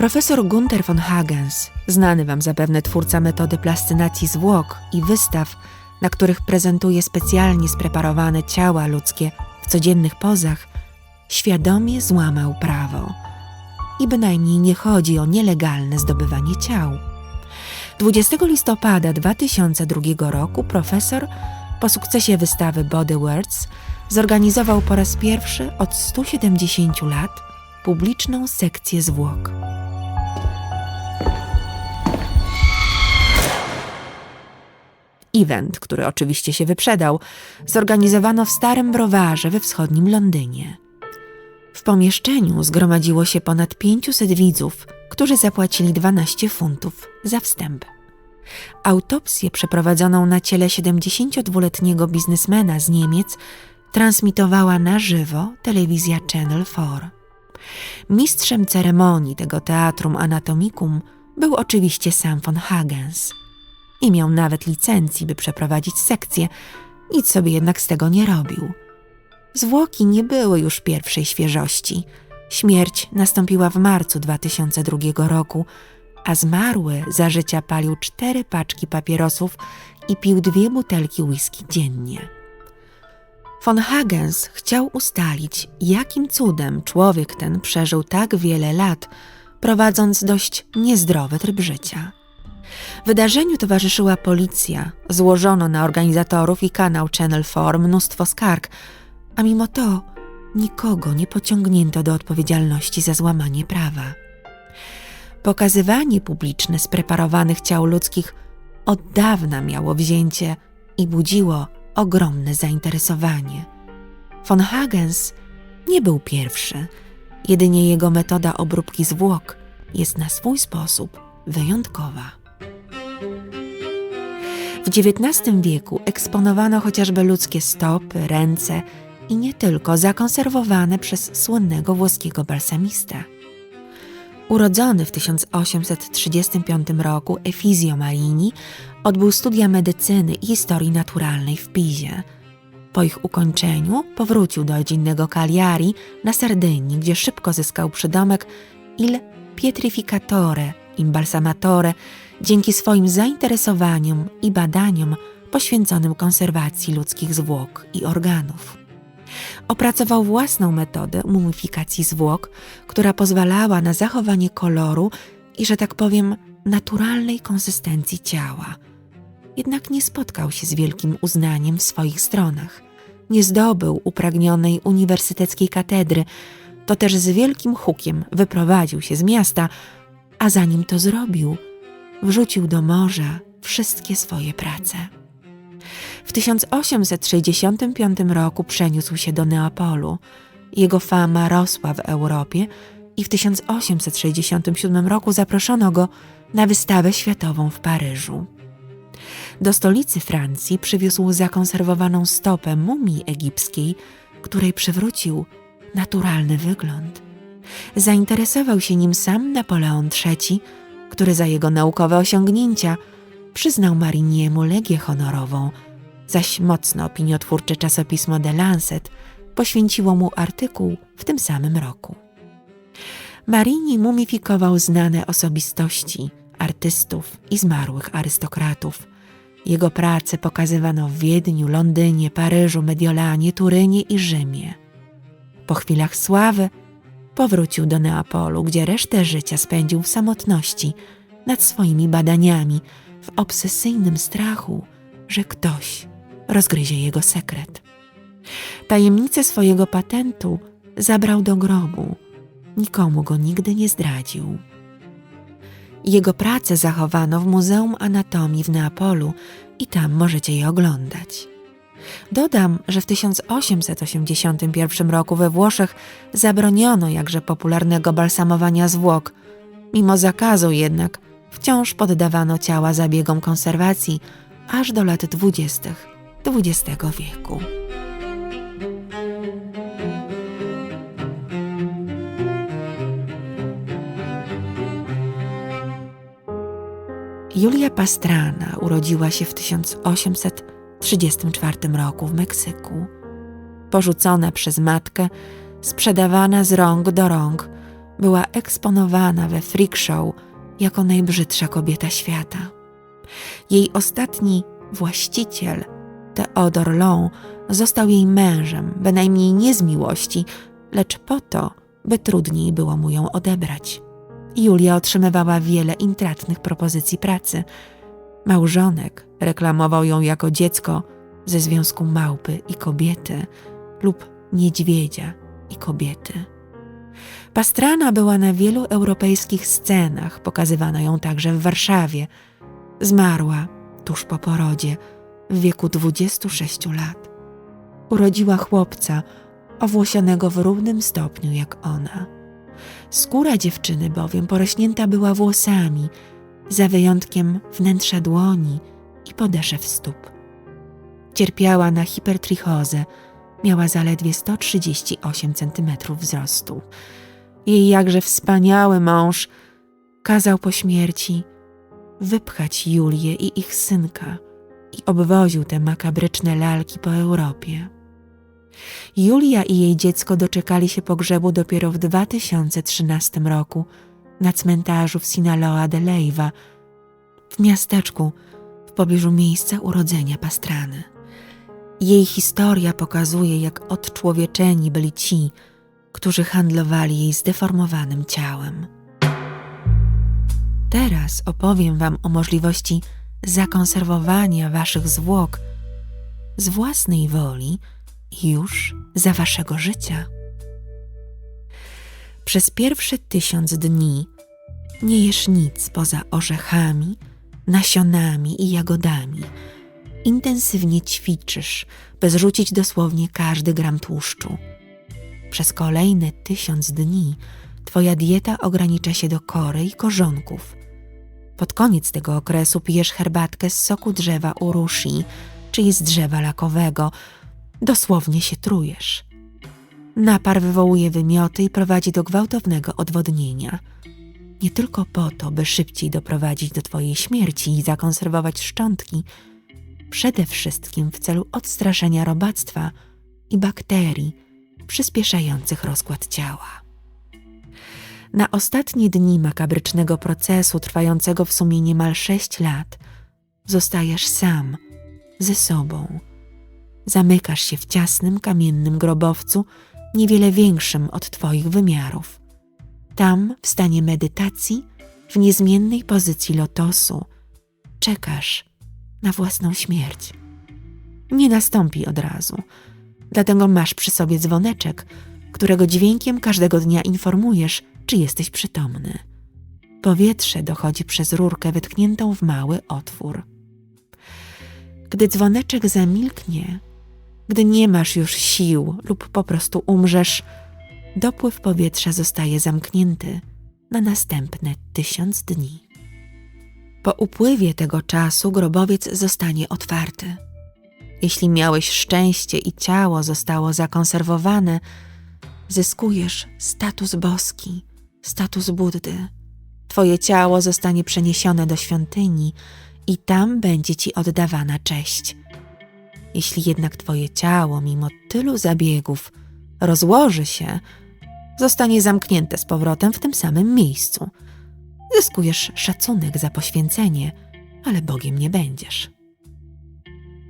Profesor Gunther von Hagens, znany Wam zapewne twórca metody plascynacji zwłok i wystaw, na których prezentuje specjalnie spreparowane ciała ludzkie w codziennych pozach, świadomie złamał prawo. I bynajmniej nie chodzi o nielegalne zdobywanie ciał. 20 listopada 2002 roku profesor po sukcesie wystawy Body Words zorganizował po raz pierwszy od 170 lat publiczną sekcję zwłok. Event, który oczywiście się wyprzedał, zorganizowano w starym browarze we wschodnim Londynie. W pomieszczeniu zgromadziło się ponad 500 widzów, którzy zapłacili 12 funtów za wstęp. Autopsję przeprowadzoną na ciele 72-letniego biznesmena z Niemiec transmitowała na żywo telewizja Channel 4. Mistrzem ceremonii tego teatrum anatomicum był oczywiście sam von Hagens. Nie miał nawet licencji, by przeprowadzić sekcję, nic sobie jednak z tego nie robił. Zwłoki nie były już pierwszej świeżości. Śmierć nastąpiła w marcu 2002 roku, a zmarły za życia palił cztery paczki papierosów i pił dwie butelki whisky dziennie. Von Hagens chciał ustalić, jakim cudem człowiek ten przeżył tak wiele lat, prowadząc dość niezdrowy tryb życia. Wydarzeniu towarzyszyła policja, złożono na organizatorów i kanał Channel 4 mnóstwo skarg, a mimo to nikogo nie pociągnięto do odpowiedzialności za złamanie prawa. Pokazywanie publiczne spreparowanych ciał ludzkich od dawna miało wzięcie i budziło ogromne zainteresowanie. Von Hagens nie był pierwszy, jedynie jego metoda obróbki zwłok jest na swój sposób wyjątkowa. XIX wieku eksponowano chociażby ludzkie stopy, ręce i nie tylko zakonserwowane przez słynnego włoskiego balsamistę. Urodzony w 1835 roku Efizio Marini odbył studia medycyny i historii naturalnej w Pizie. Po ich ukończeniu powrócił do rodzinnego Cagliari na Sardynii, gdzie szybko zyskał przydomek Il Pietrificatore Imbalsamatore dzięki swoim zainteresowaniom i badaniom poświęconym konserwacji ludzkich zwłok i organów. Opracował własną metodę mumifikacji zwłok, która pozwalała na zachowanie koloru i, że tak powiem, naturalnej konsystencji ciała. Jednak nie spotkał się z wielkim uznaniem w swoich stronach. Nie zdobył upragnionej uniwersyteckiej katedry, to też z wielkim hukiem wyprowadził się z miasta, a zanim to zrobił, wrzucił do morza wszystkie swoje prace. W 1865 roku przeniósł się do Neapolu. Jego fama rosła w Europie i w 1867 roku zaproszono go na wystawę światową w Paryżu. Do stolicy Francji przywiózł zakonserwowaną stopę mumii egipskiej, której przywrócił naturalny wygląd. Zainteresował się nim sam Napoleon III, który za jego naukowe osiągnięcia przyznał Mariniemu Legię Honorową, zaś mocno opiniotwórcze czasopismo The Lancet poświęciło mu artykuł w tym samym roku. Marini mumifikował znane osobistości, artystów i zmarłych arystokratów. Jego prace pokazywano w Wiedniu, Londynie, Paryżu, Mediolanie, Turynie i Rzymie. Po chwilach sławy powrócił do Neapolu, gdzie resztę życia spędził w samotności nad swoimi badaniami, w obsesyjnym strachu, że ktoś rozgryzie jego sekret. Tajemnicę swojego patentu zabrał do grobu, nikomu go nigdy nie zdradził. Jego pracę zachowano w Muzeum Anatomii w Neapolu i tam możecie je oglądać. Dodam, że w 1881 roku we Włoszech zabroniono jakże popularnego balsamowania zwłok. Mimo zakazu jednak wciąż poddawano ciała zabiegom konserwacji aż do lat dwudziestych XX wieku. Julia Pastrana urodziła się w 1834 roku w Meksyku. Porzucona przez matkę, sprzedawana z rąk do rąk, była eksponowana we freak show jako najbrzydsza kobieta świata. Jej ostatni właściciel, Theodor Long, został jej mężem, bynajmniej nie z miłości, lecz po to, by trudniej było mu ją odebrać. Julia otrzymywała wiele intratnych propozycji pracy. Małżonek reklamował ją jako dziecko ze związku małpy i kobiety lub niedźwiedzia i kobiety. Pastrana była na wielu europejskich scenach, pokazywano ją także w Warszawie. Zmarła tuż po porodzie, w wieku 26 lat. Urodziła chłopca, owłosionego w równym stopniu jak ona. Skóra dziewczyny bowiem porośnięta była włosami, za wyjątkiem wnętrza dłoni i podeszew stóp. Cierpiała na hipertrichozę, miała zaledwie 138 cm wzrostu. Jej jakże wspaniały mąż kazał po śmierci wypchać Julię i ich synka i obwoził te makabryczne lalki po Europie. Julia i jej dziecko doczekali się pogrzebu dopiero w 2013 roku na cmentarzu w Sinaloa de Leiva, w miasteczku w pobliżu miejsca urodzenia Pastrany. Jej historia pokazuje, jak odczłowieczeni byli ci, którzy handlowali jej zdeformowanym ciałem. Teraz opowiem Wam o możliwości zakonserwowania Waszych zwłok z własnej woli już za Waszego życia. Przez pierwsze tysiąc dni nie jesz nic poza orzechami, nasionami i jagodami. Intensywnie ćwiczysz, by zrzucić dosłownie każdy gram tłuszczu. Przez kolejne tysiąc dni Twoja dieta ogranicza się do kory i korzonków. Pod koniec tego okresu pijesz herbatkę z soku drzewa urushi, czyli z drzewa lakowego. Dosłownie się trujesz. Napar wywołuje wymioty i prowadzi do gwałtownego odwodnienia. Nie tylko po to, by szybciej doprowadzić do Twojej śmierci i zakonserwować szczątki, przede wszystkim w celu odstraszenia robactwa i bakterii przyspieszających rozkład ciała. Na ostatnie dni makabrycznego procesu, trwającego w sumie niemal sześć lat, zostajesz sam, ze sobą. Zamykasz się w ciasnym, kamiennym grobowcu, niewiele większym od Twoich wymiarów. Tam, w stanie medytacji, w niezmiennej pozycji lotosu, czekasz na własną śmierć. Nie nastąpi od razu, dlatego masz przy sobie dzwoneczek, którego dźwiękiem każdego dnia informujesz, czy jesteś przytomny. Powietrze dochodzi przez rurkę wytkniętą w mały otwór. Gdy dzwoneczek zamilknie, gdy nie masz już sił lub po prostu umrzesz, dopływ powietrza zostaje zamknięty na następne tysiąc dni. Po upływie tego czasu grobowiec zostanie otwarty. Jeśli miałeś szczęście i ciało zostało zakonserwowane, zyskujesz status boski, status Buddy. Twoje ciało zostanie przeniesione do świątyni i tam będzie ci oddawana cześć. Jeśli jednak twoje ciało, mimo tylu zabiegów, rozłoży się, zostanie zamknięte z powrotem w tym samym miejscu. Zyskujesz szacunek za poświęcenie, ale Bogiem nie będziesz.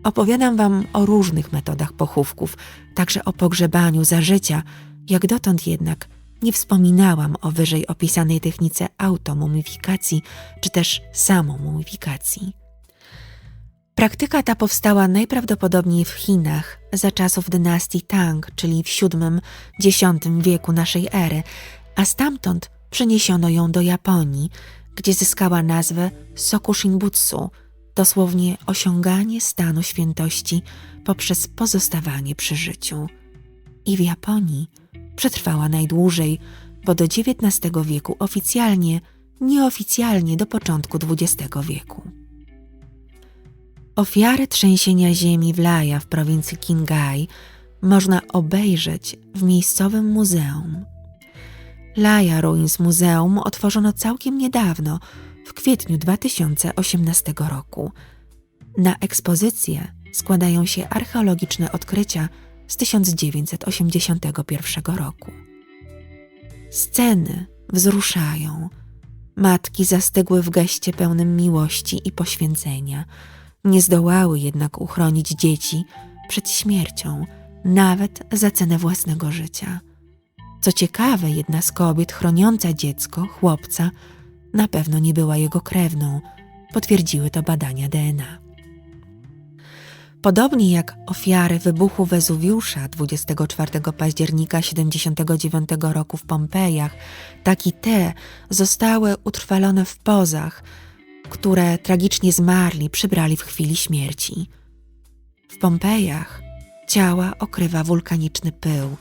Opowiadam Wam o różnych metodach pochówków, także o pogrzebaniu za życia, jak dotąd jednak nie wspominałam o wyżej opisanej technice automumifikacji czy też samomumifikacji. Praktyka ta powstała najprawdopodobniej w Chinach za czasów dynastii Tang, czyli w VII-X wieku naszej ery, a stamtąd przeniesiono ją do Japonii, gdzie zyskała nazwę Sokushinbutsu, dosłownie osiąganie stanu świętości poprzez pozostawanie przy życiu. I w Japonii przetrwała najdłużej, bo do XIX wieku oficjalnie, nieoficjalnie do początku XX wieku. Ofiary trzęsienia ziemi w Laja w prowincji Qinghai można obejrzeć w miejscowym muzeum. Laja Ruins Muzeum otworzono całkiem niedawno, w kwietniu 2018 roku. Na ekspozycję składają się archeologiczne odkrycia z 1981 roku. Sceny wzruszają. Matki zastygły w geście pełnym miłości i poświęcenia. Nie zdołały jednak uchronić dzieci przed śmiercią, nawet za cenę własnego życia. Co ciekawe, jedna z kobiet chroniąca dziecko, chłopca, na pewno nie była jego krewną, potwierdziły to badania DNA. Podobnie jak ofiary wybuchu Wezuwiusza 24 października 79 roku w Pompejach, tak i te zostały utrwalone w pozach, które tragicznie zmarli przybrali w chwili śmierci. W Pompejach ciała okrywa wulkaniczny pył.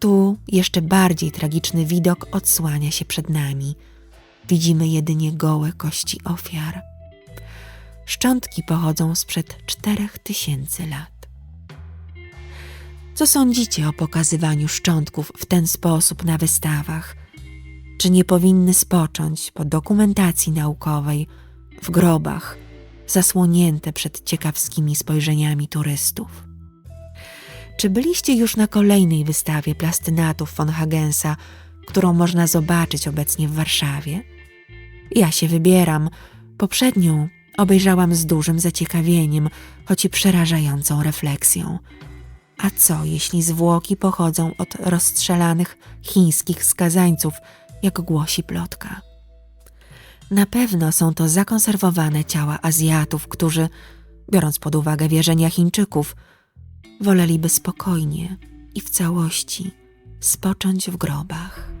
Tu jeszcze bardziej tragiczny widok odsłania się przed nami. Widzimy jedynie gołe kości ofiar. Szczątki pochodzą sprzed czterech tysięcy lat. Co sądzicie o pokazywaniu szczątków w ten sposób na wystawach? Czy nie powinny spocząć po dokumentacji naukowej w grobach, zasłonięte przed ciekawskimi spojrzeniami turystów? Czy byliście już na kolejnej wystawie plastynatów von Hagensa, którą można zobaczyć obecnie w Warszawie? Ja się wybieram. Poprzednią obejrzałam z dużym zaciekawieniem, choć i przerażającą refleksją. A co, jeśli zwłoki pochodzą od rozstrzelanych chińskich skazańców, jak głosi plotka? Na pewno są to zakonserwowane ciała Azjatów, którzy, biorąc pod uwagę wierzenia Chińczyków, woleliby spokojnie i w całości spocząć w grobach.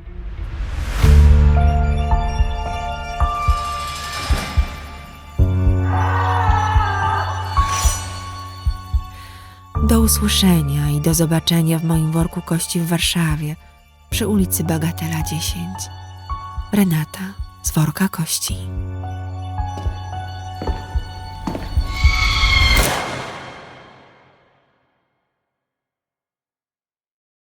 Do usłyszenia i do zobaczenia w moim worku kości w Warszawie przy ulicy Bagatela 10. Renata z worka kości.